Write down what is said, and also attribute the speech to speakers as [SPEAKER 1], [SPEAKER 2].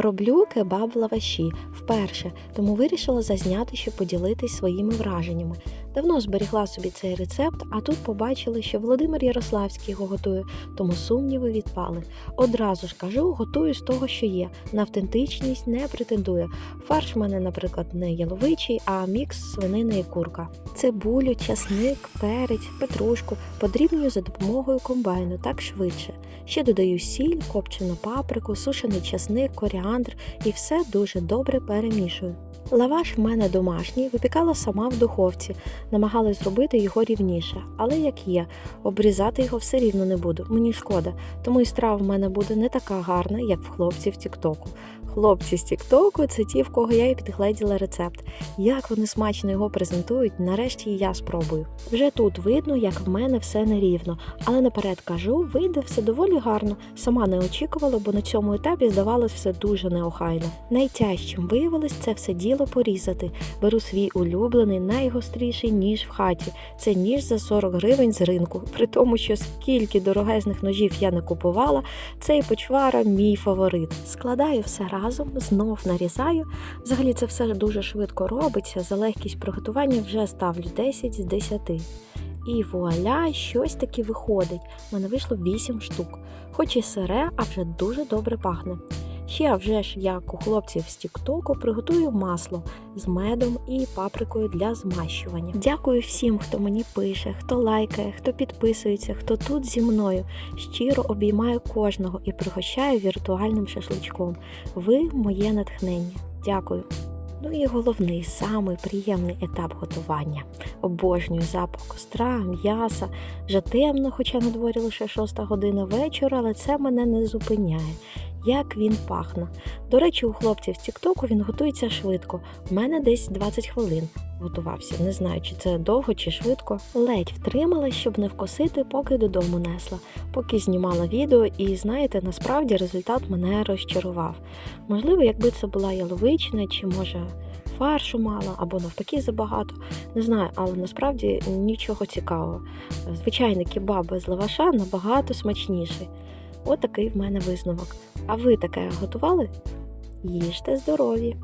[SPEAKER 1] Роблю кебаб в лаваші вперше, тому вирішила зазняти, щоб поділитись своїми враженнями. Давно зберігла собі цей рецепт, а тут побачили, що Володимир Ярославський його готує, тому сумніви відпали. Одразу ж кажу, готую з того, що є. На автентичність не претендую. Фарш в мене, наприклад, не яловичий, а мікс свинини і курка. Цибулю, часник, перець, петрушку подрібнюю за допомогою комбайну так швидше. Ще додаю сіль, копчену паприку, сушений часник, коріандр і все дуже добре перемішую. Лаваш в мене домашній, випікала сама в духовці, намагалась зробити його рівніше, але як є, обрізати його все рівно не буду, мені шкода, тому і страва в мене буде не така гарна, як в хлопців Тіктоку. Хлопці з Тіктоку це ті, в кого я і підгледіла рецепт. Як вони смачно його презентують, нарешті і я спробую. Вже тут видно, як в мене все нерівно, але наперед кажу, вийде все доволі гарно. Сама не очікувала, бо на цьому етапі здавалось все дуже неохайно. Найтяжчим виявилось це все діло порізати. Беру свій улюблений, найгостріший ніж в хаті. Це ніж за 40 гривень з ринку. При тому, що скільки дорогезних ножів я не купувала, цей почвара мій фаворит. Складаю все разом, знов нарізаю. Взагалі це все дуже швидко робиться. За легкість приготування вже ставлю 10 з 10. І вуаля, щось таки виходить. У мене вийшло 8 штук. Хоч і сире, а вже дуже добре пахне. Ще вже ж, як у хлопців з Тіктоку, приготую масло з медом і паприкою для змащування. Дякую всім, хто мені пише, хто лайкає, хто підписується, хто тут зі мною. Щиро обіймаю кожного і пригощаю віртуальним шашличком. Ви моє натхнення. Дякую. Ну і головний, самий приємний етап готування. Обожнюю запах костра, м'яса. Вже темно, хоча на дворі лише шоста година вечора, але це мене не зупиняє. Як він пахне. До речі, у хлопців з Тіктоку він готується швидко. У мене десь 20 хвилин готувався. Не знаю, чи це довго чи швидко. Ледь втрималась, щоб не вкосити, поки додому несла, поки знімала відео, і знаєте, насправді результат мене розчарував. Можливо, якби це була яловичина, чи може фаршу мало, або навпаки забагато. Не знаю, але насправді нічого цікавого. Звичайний кебаб без лаваша набагато смачніший. От такий в мене висновок. А ви таке готували? Їжте здорові!